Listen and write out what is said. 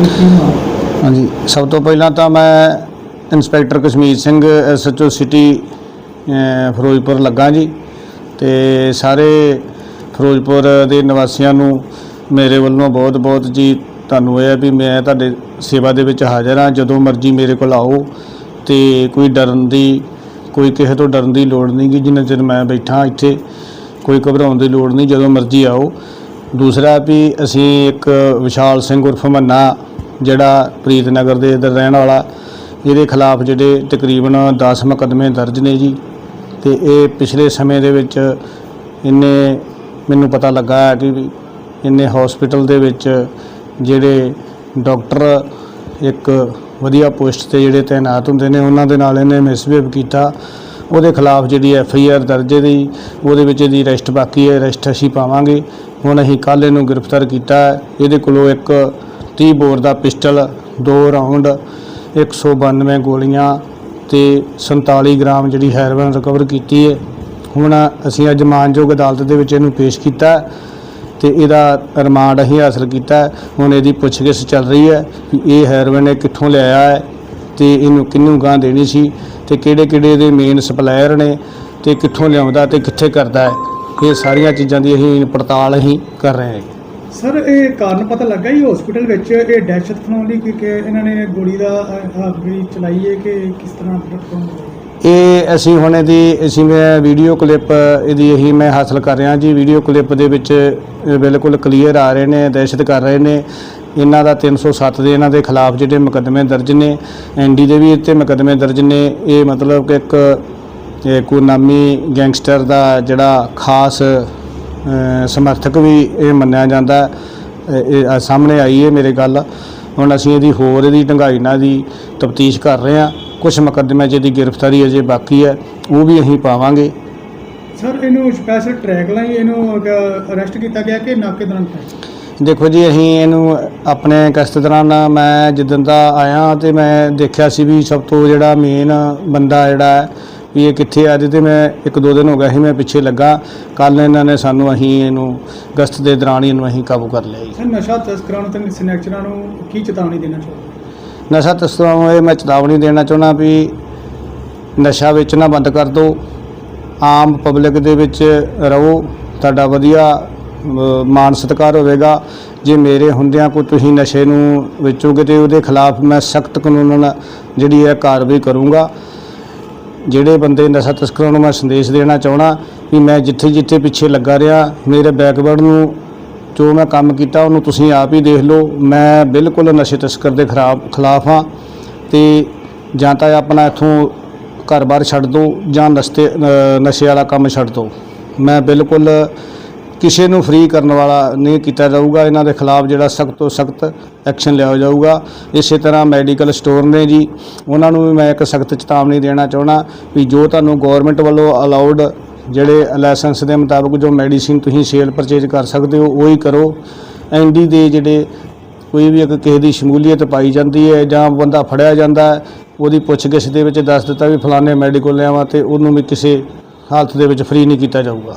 ਹਾਂਜੀ, ਸਭ ਤੋਂ ਪਹਿਲਾਂ ਤਾਂ ਮੈਂ inspector Kashmir Singh, SHO city Firozpur ਲੱਗਾ ਜੀ ਤੇ ਸਾਰੇ ਫਿਰੋਜ਼ਪੁਰ ਦੇ ਨਿਵਾਸੀਆਂ ਨੂੰ ਮੇਰੇ ਵੱਲੋਂ ਬਹੁਤ-ਬਹੁਤ ਜੀ ਤੁਹਾਨੂੰ ਇਹ ਹੈ ਵੀ ਮੈਂ ਤੁਹਾਡੇ ਸੇਵਾ ਦੇ ਵਿੱਚ ਹਾਜ਼ਰ ਹਾਂ। ਜਦੋਂ ਮਰਜ਼ੀ ਮੇਰੇ ਕੋਲ ਆਓ ਤੇ ਕੋਈ ਡਰਨ ਦੀ, ਕੋਈ ਕਿਸੇ ਤੋਂ ਡਰਨ ਦੀ ਲੋੜ ਨਹੀਂ ਕਿ ਜਿੰਨਾ ਚਿਰ ਮੈਂ ਬੈਠਾ ਇੱਥੇ, ਕੋਈ ਘਬਰਾਉਣ ਦੀ ਲੋੜ ਨਹੀਂ। ਜਦੋਂ ਮਰਜ਼ੀ ਆਓ। ਦੂਸਰਾ ਵੀ ਅਸੀਂ ਇੱਕ ਵਿਸ਼ਾਲ ਸਿੰਘ ਉਰਫ ਮੰਨਾ ਜਿਹੜਾ ਪ੍ਰੀਤਨਗਰ ਦੇ ਇੱਧਰ ਰਹਿਣ ਵਾਲਾ, ਇਹਦੇ ਖਿਲਾਫ ਜਿਹੜੇ ਤਕਰੀਬਨ 10 ਮੁਕੱਦਮੇ ਦਰਜ ਨੇ ਜੀ। ਤੇ ਇਹ ਪਿਛਲੇ ਸਮੇਂ ਦੇ ਵਿੱਚ ਇਹਨੇ ਮੈਨੂੰ ਪਤਾ ਲੱਗਾ ਹੈ ਕਿ ਵੀ ਇਹਨੇ ਹਸਪੀਟਲ ਦੇ ਵਿੱਚ ਜਿਹੜੇ ਡਾਕਟਰ ਇੱਕ ਵਧੀਆ ਪੋਸਟ ਤੇ ਜਿਹੜੇ ਤਾਇਨਾਤ ਹੁੰਦੇ ਨੇ, ਉਹਨਾਂ ਦੇ ਨਾਲ ਇਹਨੇ ਮਿਸਬਿਹੇਵ ਕੀਤਾ। ਉਹਦੇ ਖਿਲਾਫ ਜਿਹੜੀ ਐਫ ਆਈ ਆਰ ਦਰਜ ਹੈ ਦੀ ਉਹਦੇ ਵਿੱਚ ਇਹਦੀ ਅਰੈਸਟ ਬਾਕੀ ਹੈ ਅਰੈਸਟ ਅਸੀਂ ਪਾਵਾਂਗੇ। ਹੁਣ ਅਸੀਂ ਕੱਲ੍ਹ ਇਹਨੂੰ ਗ੍ਰਿਫਤਾਰ ਕੀਤਾ ਇਹਦੇ ਕੋਲੋਂ ਇੱਕ 30 ਬੋਰ ਦਾ ਪਿਸਟਲ, ਦੋ ਰਾਉਂਡ 192 ਗੋਲੀਆਂ ਤੇ 47 ਗ੍ਰਾਮ ਜਿਹੜੀ ਹੈਰੋਇਨ ਰਿਕਵਰ ਕੀਤੀ ਹੈ। ਹੁਣ ਅਸੀਂ ਅੱਜ ਮਾਨਯੋਗ ਅਦਾਲਤ ਦੇ ਵਿੱਚ ਇਹਨੂੰ ਪੇਸ਼ ਕੀਤਾ ਹੈ ਤੇ ਇਹਦਾ ਰਿਮਾਂਡ ਅਸੀਂ ਹਾਸਲ ਕੀਤਾ ਹੁਣ ਇਹਦੀ ਪੁੱਛਗਿੱਛ ਚੱਲ ਰਹੀ ਹੈ ਕਿ ਇਹ ਹੈਰੋਇਨ ਇਹ ਕਿੱਥੋਂ ਲਿਆਇਆ ਹੈ ਤੇ ਇਹਨੂੰ ਕਿਹਨੂੰ ਗਾਂ ਦੇਣੀ ਸੀ ਤੇ ਕਿਹੜੇ ਕਿਹੜੇ ਇਹਦੇ ਮੇਨ ਸਪਲਾਇਰ ਨੇ ਤੇ ਕਿੱਥੋਂ ਲਿਆਉਂਦਾ ਤੇ ਕਿੱਥੇ ਕਰਦਾ ਹੈ। ਇਹ ਸਾਰੀਆਂ ਚੀਜ਼ਾਂ ਦੀ ਅਸੀਂ ਪੜਤਾਲ ਅਸੀਂ ਕਰ ਰਹੇ ਹਾਂ। ਸਰ, ਇਹ ਕਾਰਨ ਪਤਾ ਲੱਗਾ ਹੀ ਹਸਪੀਟਲ ਵਿੱਚ? ਇਹ ਦਹਿਸ਼ਤ ਫੈਲਾਉਣ ਲਈ ਕਿ ਕਿ ਇਹਨਾਂ ਨੇ ਗੋਲੀ ਦਾ ਗੋਲੀ ਚਲਾਈ ਹੈ ਕਿ ਕਿਸ ਤਰ੍ਹਾਂ ਇਹ ਅਸੀਂ ਹੁਣ ਇਹਦੀ, ਅਸੀਂ ਮੈਂ ਵੀਡੀਓ ਕਲਿੱਪ ਇਹਦੀ ਇਹੀ ਮੈਂ ਹਾਸਲ ਕਰ ਰਿਹਾ ਜੀ। ਵੀਡੀਓ ਕਲਿੱਪ ਦੇ ਵਿੱਚ ਬਿਲਕੁਲ ਕਲੀਅਰ ਆ ਰਹੇ ਨੇ ਦਹਿਸ਼ਤ ਕਰ ਰਹੇ ਨੇ। ਇਹਨਾਂ ਦਾ 307 ਦੇ ਇਹਨਾਂ ਦੇ ਖਿਲਾਫ ਜਿਹੜੇ ਮੁਕੱਦਮੇ ਦਰਜ ਨੇ ਐਨਡੀ ਦੇ ਵੀ ਇੱਥੇ ਮੁਕੱਦਮੇ ਦਰਜ ਨੇ। ਇਹ ਮਤਲਬ ਕਿ ਇੱਕ ਇਹ ਨਾਮੀ ਗੈਂਗਸਟਰ ਦਾ ਜਿਹੜਾ ਖਾਸ ਸਮਰਥਕ ਵੀ ਇਹ ਮੰਨਿਆ ਜਾਂਦਾ। ਇਹ ਸਾਹਮਣੇ ਆਈ ਹੈ ਮੇਰੇ ਗੱਲ ਹੁਣ ਅਸੀਂ ਇਹਦੀ ਹੋਰ ਇਹਦੀ ਢੰਗਾਈ ਨਾਲ ਦੀ ਤਫਤੀਸ਼ ਕਰ ਰਹੇ ਹਾਂ ਕੁਝ ਮੁਕੱਦਮਿਆਂ 'ਚ ਇਹਦੀ ਗ੍ਰਿਫਤਾਰੀ ਅਜੇ ਬਾਕੀ ਹੈ ਉਹ ਵੀ ਅਸੀਂ ਪਾਵਾਂਗੇ ਸਰ ਇਹਨੂੰ ਸਪੈਸ਼ਲ ਟਰੈਕ ਲਈ ਇਹਨੂੰ ਅਰੈਸਟ ਕੀਤਾ ਗਿਆ ਕਿ ਨਾਕੇ ਦੌਰਾਨ? ਦੇਖੋ ਜੀ ਅਸੀਂ ਇਹਨੂੰ ਆਪਣੇ ਗਸ਼ਤ ਦੌਰਾਨ ਮੈਂ ਜਿੱਦਣ ਦਾ ਆਇਆ ਤੇ ਮੈਂ ਦੇਖਿਆ ਸੀ ਵੀ ਸਭ ਤੋਂ ਜਿਹੜਾ ਮੇਨ ਬੰਦਾ ਜਿਹੜਾ ਹੈ ਵੀ ਇਹ ਕਿੱਥੇ ਆ ਤੇ ਮੈਂ ਇੱਕ ਦੋ ਦਿਨ ਹੋ ਗਏ ਸੀ ਮੈਂ ਪਿੱਛੇ ਲੱਗਾ। ਕੱਲ ਇਹਨਾਂ ਨੇ ਸਾਨੂੰ ਅਸੀਂ ਇਹਨੂੰ ਗਸ਼ਤ ਦੇ ਦੌਰਾਨ ਹੀ ਇਹਨੂੰ ਅਸੀਂ ਕਾਬੂ ਕਰ ਲਿਆ ਜੀ। ਸਰ ਨਸ਼ਾ ਤਸਕਰਾਂ ਨੂੰ ਤੇ ਸਨੈਕਚਰਾਂ ਨੂੰ ਕੀ ਚੇਤਾਵਨੀ ਦੇਣਾ ਚਾਹੁੰਦੇ ਨਸ਼ਾ ਤਸਕਰਾਂ ਨੂੰ ਇਹ ਮੈਂ ਚੇਤਾਵਨੀ ਦੇਣਾ ਚਾਹੁੰਦਾ ਵੀ ਨਸ਼ਾ ਵੇਚਣਾ ਬੰਦ ਕਰ ਦਿਓ। ਆਮ ਪਬਲਿਕ ਦੇ ਵਿੱਚ ਰਹੋ ਤੁਹਾਡਾ ਵਧੀਆ ਮਾਨ ਸਤਿਕਾਰ ਹੋਵੇਗਾ। ਜੇ ਮੇਰੇ ਹੁੰਦਿਆਂ ਕੋਈ ਤੁਸੀਂ ਨਸ਼ੇ ਨੂੰ ਵੇਚੋਗੇ ਤੇ ਉਹਦੇ ਖਿਲਾਫ ਮੈਂ ਸਖਤ ਕਾਨੂੰਨ ਜਿਹੜੀ ਹੈ ਕਾਰਵਾਈ ਕਰੂੰਗਾ। ਜਿਹੜੇ ਬੰਦੇ ਨਸ਼ਾ ਤਸਕਰਾਂ ਨੂੰ ਮੈਂ ਸੰਦੇਸ਼ ਦੇਣਾ ਚਾਹਣਾ ਵੀ ਮੈਂ ਜਿੱਥੇ ਜਿੱਥੇ ਪਿੱਛੇ ਲੱਗਾ ਰਿਹਾ, ਮੇਰੇ ਬੈਕਵਰਡ ਨੂੰ ਜੋ ਮੈਂ ਕੰਮ ਕੀਤਾ, ਉਹਨੂੰ ਤੁਸੀਂ ਆਪ ਹੀ ਦੇਖ ਲਓ। ਮੈਂ ਬਿਲਕੁਲ ਨਸ਼ੇ ਤਸਕਰ ਦੇ ਖਰਾਬ, ਖਿਲਾਫ ਹਾਂ ਤੇ ਜਾਂ ਤਾਂ ਆਪਣਾ ਇੱਥੋਂ ਘਰ-ਬਾਰ ਛੱਡ ਦਿਓ ਜਾਂ ਨਸ਼ਤੇ ਨਸ਼ੇ ਵਾਲਾ ਕੰਮ ਛੱਡ ਦਿਓ ਮੈਂ ਬਿਲਕੁਲ ਕਿਸੇ ਨੂੰ ਫ੍ਰੀ ਕਰਨ ਵਾਲਾ ਨਹੀਂ ਕੀਤਾ ਜਾਊਗਾ। ਇਹਨਾਂ ਦੇ ਖਿਲਾਫ ਜਿਹੜਾ ਸਖਤ ਤੋਂ ਸਖਤ ਐਕਸ਼ਨ ਲਿਆ ਜਾਊਗਾ। ਇਸੇ ਤਰ੍ਹਾਂ ਮੈਡੀਕਲ ਸਟੋਰ ਨੇ ਜੀ, ਉਹਨਾਂ ਨੂੰ ਵੀ ਮੈਂ ਇੱਕ ਸਖਤ ਚੇਤਾਵਨੀ ਦੇਣਾ ਚਾਹਣਾ ਵੀ ਜੋ ਤੁਹਾਨੂੰ ਗਵਰਨਮੈਂਟ ਵੱਲੋਂ ਅਲਾਉਡ ਜਿਹੜੇ ਲਾਇਸੈਂਸ ਦੇ ਮੁਤਾਬਕ ਜੋ ਮੈਡੀਸਿਨ ਤੁਸੀਂ ਸੇਲ ਪਰਚੇਜ ਕਰ ਸਕਦੇ ਹੋ, ਉਹ ਹੀ ਕਰੋ। ਐਨਡੀ ਦੇ ਜਿਹੜੇ ਕੋਈ ਵੀ ਇੱਕ ਕਿਸੇ ਦੀ ਸ਼ਮੂਲੀਅਤ ਪਾਈ ਜਾਂਦੀ ਹੈ ਜਾਂ ਬੰਦਾ ਫੜਿਆ ਜਾਂਦਾ ਉਹਦੀ ਪੁੱਛਗਿੱਛ ਦੇ ਵਿੱਚ ਦੱਸ ਦਿੱਤਾ ਵੀ ਫਲਾਣੇ ਮੈਡੀਕਲ ਲਿਆਵਾਂ ਤੇ ਉਹਨੂੰ ਵੀ ਕਿਸੇ ਹਾਲਤ ਦੇ ਵਿੱਚ ਫ੍ਰੀ ਨਹੀਂ ਕੀਤਾ ਜਾਊਗਾ।